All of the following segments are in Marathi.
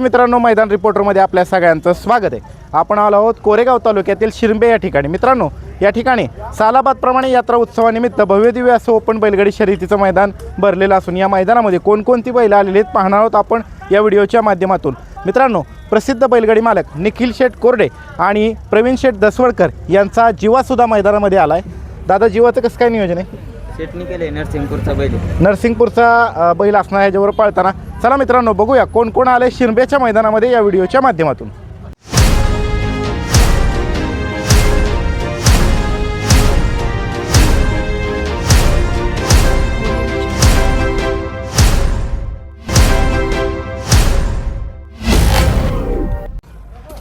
मित्रांनो मैदान रिपोर्टरमध्ये आपल्या सगळ्यांचं स्वागत आहे. आपण आलो आहोत कोरेगाव तालुक्यातील शिरंबे या ठिकाणी. मित्रांनो या ठिकाणी सालाबादप्रमाणे यात्रा उत्सवानिमित्त भव्यदिव्य असं ओपन बैलगाडी शर्यतीचं मैदान भरलेलं असून या मैदानामध्ये कोणकोणती बैलं आलेली आहेत पाहणार आहोत आपण या व्हिडिओच्या माध्यमातून. मित्रांनो प्रसिद्ध बैलगाडी मालक निखिल शेठ कोरडे आणि प्रवीण शेठ दसवडकर यांचा जीवासुद्धा मैदानामध्ये आला आहे दादा जीवाचं कसं काय नियोजन आहे? शेटणी केले नरसिंगपूरचा बैल. नरसिंगपूरचा बैल असणार ह्याच्यावर पळताना. चला मित्रांनो बघूया कोण कोण आले शिरंबेच्या मैदानामध्ये या व्हिडिओच्या माध्यमातून.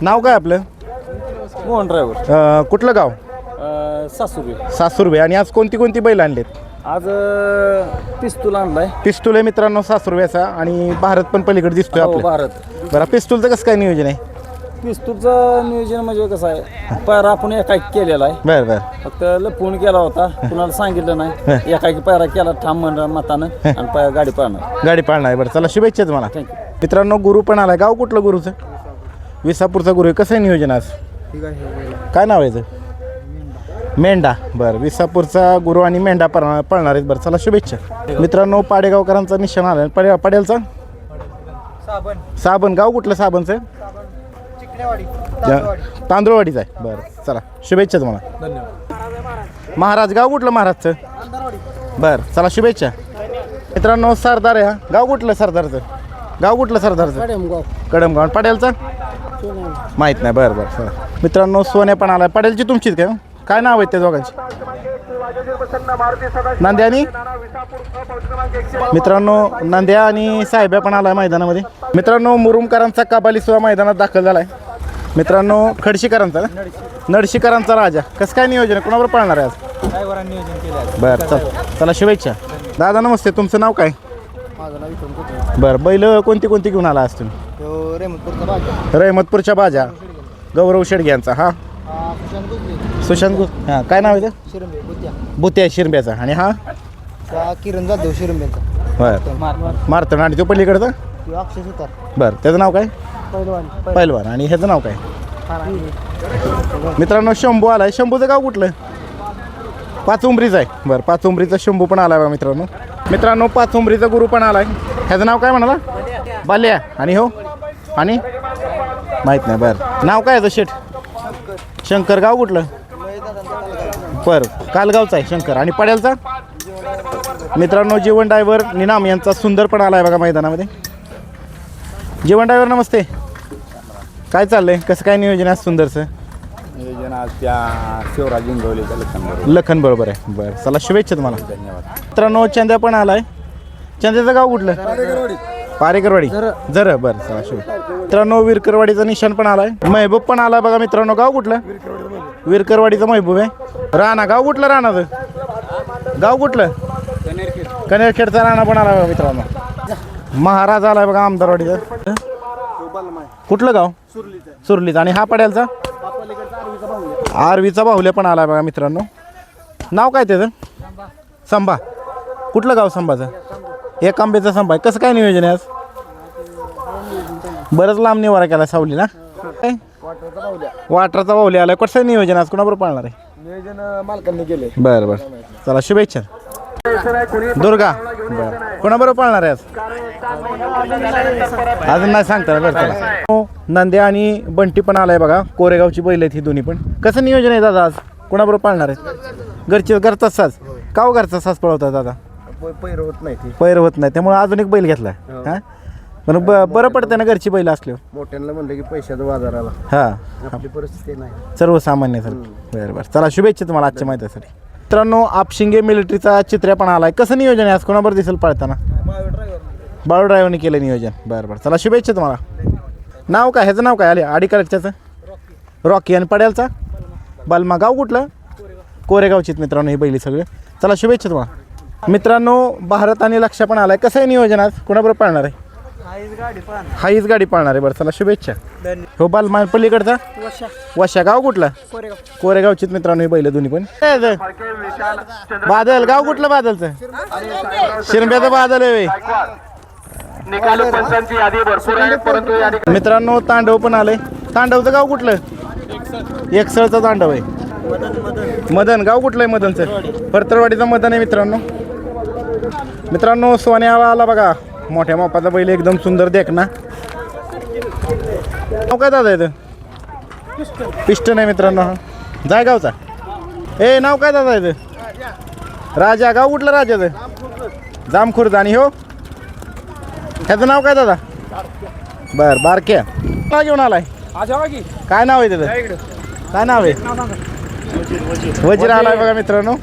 नाव काय आपलं? मोहन ड्रायव्हर. कुठलं गाव? सासुरी सासुर्बे. आणि आज कोणती कोणती बैल आणलेत? आज पिस्तूल आणलाय. पिस्तूल आहे मित्रांनो सासुर्ब्याचा आणि भारत पण पलीकडे दिसतोय हो आपलं. भारत. बरं पिस्तूलचं कसं काय नियोजन आहे? पिस्तूलचं नियोजन म्हणजे कसं आहे पायरा आपण एकाकी केलेला आहे. बरं बरं. फक्त लपवून केला होता कुणाला सांगितलं नाही. एकाकी पायरा केला ठाम म्हणा मतानं आणि पाय गाडी पाळणार. गाडी पाळणार आहे. बरं चला शुभेच्छा तुम्हाला. थँक्यू मित्रांनो गुरु पण आलाय. गाव कुठलं गुरुचं? विसापूरचा गुरु आहे. कसं आहे नियोजन आज? काय नाव आहे याचं? मेंढा. बरं विसापूरचा गुरु आणि मेंढा पळणार पळणार आहेत. बरं चला शुभेच्छा. मित्रांनो पाडेगावकरांचा निशाण आला पडे पडेलचा? साबण. गाव कुठलं साबणचं? तांदूळवाडीचं आहे. बरं चला. शुभेच्छा तुम्हाला. धन्यवाद. महाराज गाव कुठलं महाराजचं? बरं चला शुभेच्छा. मित्रांनो सरदार आहे हा. गाव कुठलं सरदारचं? गाव कुठलं सरदारचं? कडमगाव. पडेलचं? माहीत नाही. बरं बरं मित्रांनो सोन्या पण आलाय. पडेलची तुमचीच काय? काय नाव आहे त्या दोघांची? नांद्या आणि? मित्रांनो नांद्या आणि साहेब्या पण आलाय मैदानामध्ये. मित्रांनो मुरुमकरांचा कबाली सुद्धा मैदानात दाखल झालाय. मित्रांनो खडशीकरांचा? नडशीकरांचा राजा. कसं काय नियोजन आहे? कोणावर पळणार आहे आज? बरं चल. चला शुभेच्छा. दादा नमस्ते. तुमचं नाव काय? बरं बैल कोणती कोणती घेऊन आला आज तुम्ही? रहमतपूरच्या बाजा. गौरव शेडग्यांचा हा? सुशांत हां काय नाव आहे ते? शिरंबे बुद्ध्या बुत्या शिरंब्याचा. आणि हा? त्या किरण जाधव शिरंबेचा बरं. मारतण आणि तो पलीकडचा? किंवा अक्षय सुतार. बरं. त्याचं नाव काय? पहिलवान पैलवान. आणि ह्याचं नाव काय? मित्रांनो शंभू आलाय. शंभूचं गाव कुठलं? पाच उंबरीचं आहे. बरं पाच उंबरीचा शंभू पण आलाय बघा मित्रांनो. मित्रांनो पाच उंबरीचा गुरु पण आलाय. ह्याचं नाव काय म्हणाला? बाल्या. आणि हो? आणि? माहीत नाही. बरं. नाव काय याचं शेठ? शंकर. गाव कुठलं? बरं. कालगावचा आहे शंकर. आणि पड्यालचा मित्रांनो जीवन ड्रायव्हर निनाम यांचा सुंदर पण आलाय बघा मैदानामध्ये. जीवन ड्रायव्हर नमस्ते. काय चाललंय? कसं काय नियोजन आहे आज सुंदरचं? नियोजन आज त्या शिवराज इंगवलेच्या लखनबरोबर लखन बरोबर आहे. बरं. चला शुभेच्छा तुम्हाला. धन्यवाद. मित्रांनो चंद्या पण आलाय. चंद्याचं गाव कुठलं? पारेकरवाडी. जर. बरं चला शुभ. मित्रांनो विरकरवाडीचा निशाण पण आलाय. महबूब पण आलाय बघा मित्रांनो. गाव कुठलं? विरकरवाडीचा महबूब आहे. राणा गाव कुठलं राणाचं? गाव कुठलं? कनेरखेडचा राणा पण आला मित्रांनो. महाराज आला बघा आमदारवाडीचा. कुठलं गाव? सुरलीचा. आणि हा पड्यालचा? आरवीचा बाहुल्या पण आला बघा मित्रांनो. नाव काय त्याचं? संभा. कुठलं गाव संभाचं? एक आंब्याचा संभा आहे. कसं काय नियोजन आहे आज? बरंच लांब निवारा केला सावलीला. काय वाटरचा बाहुल्या आलाय. कसं नियोजन आज? कोणाबरोबर पाळणार आहे? नियोजन मालकांनी केले बरं बरं. चला शुभेच्छा. दुर्गा बरं. कोणाबरोबर पाळणार आहे आज? अजून नाही सांगता. बरं चला. हो, नंद्या आणि बंटी पण आलाय बघा. कोरेगावची बैल आहेत ही दोन्ही पण. कसं नियोजन आहे दादा आज? कोणाबरोबर पाळणार आहे? घरची घरचाच साज. का हो घरचा साज पळवतात दादा? पैर होत नाही ती. पैर होत नाही. त्यामुळे अजून एक बैल घेतलाय. हां? पण ब- बरं पडतं ना घरची बैल असल्यावर. मोठ्यांना म्हणलं की पैशाचा बाजार आला. हां. आपली परिस्थिती नाही. सर्वसामान्य सर बरं बरं. चला शुभेच्छा तुम्हाला आजच्या माहितीसाठी मित्रांनो आपशिंगे मिलिटरीचा चित्र्या पण आलाय. कसं नियोजन आहे? आज कोणाबरोबर दिसेल पळताना? बाळू ड्रायव्हरने केलं नियोजन. बरं बरं. चला शुभेच्छा तुम्हाला. नाव काय? ह्याचं नाव काय? आले आडी कलेक्टरचं रॉकी. आणि पड्यालचा? बालमा. गाव कुठलं? कोरेगावचीत मित्रांनो ही बैली सगळे. चला शुभेच्छा तुम्हाला. मित्रांनो भारत आणि लक्ष पण आलाय. कसं आहे नियोजन आज? कोणाबरोबर पाळणार आहे? हाईच गाडी पाळणार आहे बरं चला शुभेच्छा. हो बालमा पलीकडचा? वशा. गाव कुठलं? कोरेगावचीत मित्रांनो ही बैल दोन्ही पण? बादल गाव कुठलं बादलचं? शिरंब्याचं बादल आहे बे. निकाल पंचांची यादी भरपूर आहे परंतु या ठिकाणी मित्रांनो तांडव पण आले तांडवचं गाव कुठलं? एकसळचं तांडव आहे. मदन गाव कुठलं आहे मदनचं? परतरवाडीचं मदन आहे मित्रांनो. मित्रांनो सोन्याला आला बघा. मोठ्या मापाचा बैल एकदम सुंदर देख ना. नाव काय दादा येतं पिष्ट नाही मित्रांनो. जायगावचा ए नाव काय दादा येतं राजा गाव कुठलं राजाचं जामखुर्द आणि हो? ह्याचं नाव काय दादा? बर बारक्या. का घेऊन आलाय? काय नाव आहे त्याचं काय नाव आहे? वजीर आलाय बघा मित्रांनो.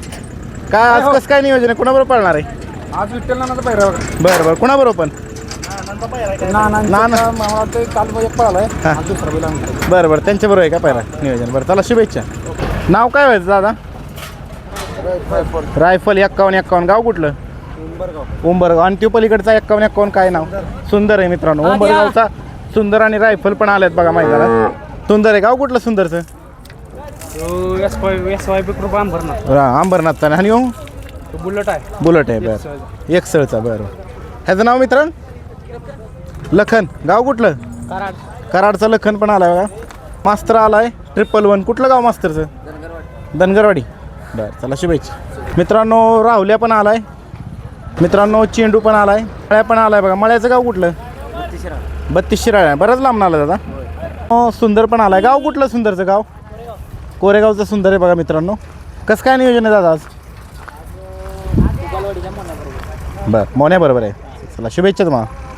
काय आज कसं काय नियोजन आहे? कुणाबरोबर पळणार आहे? आज विठ्ठल नानाचा पहिरा बरं बरं. कुणाबरोबर पण? नाना. नाना काल एक पळालाय. हा. दुसरा बैल आणला बरं बरं. त्यांच्याबरोबर आहे का पहिला नियोजन. बरं चला शुभेच्छा. नाव काय व्हायचं दादा? रायफल. एक्कावन्न एक्कावन्न. गाव कुठलं? उंबरगाव. आणि त्यो पलीकडचा एक्कावन्न एक्कावन्न काय नाव? सुंदर. आहे मित्रांनो. उंबरगावचा सुंदर आणि रायफल पण आलेत बघा मैदानात. सुंदर आहे. गाव कुठलं सुंदरचं? S Y S Y B कृपा हा, अंबरनाथचा आणि हो? बुलेट आहे. बुलेट आहे बरं. एक सळचा. बरं. ह्याचं नाव मित्र लखन. गाव कुठलं? कराड. कराडचा लखन पण आलाय बघा. मास्तर आलाय. ट्रिपल वन कुठलं गाव मास्तरचं? धनगरवाडी. बरं चला शुभेच्छा. मित्रांनो राहुल्या पण आलाय. मित्रांनो चेंडू पण आलाय. मळ्या पण आलाय बघा. मळ्याचं गाव कुठलं? बत्तीस शिराळ्या बरंच लांब आला दादा. हो सुंदर पण आलाय. गाव कुठलं सुंदरचं गाव? कोरेगावचं सुंदर आहे बघा मित्रांनो. कसं काय नियोजन आहे दादा आज? बरं मोन्या बरोबर आहे. चला शुभेच्छा तुम्हाला.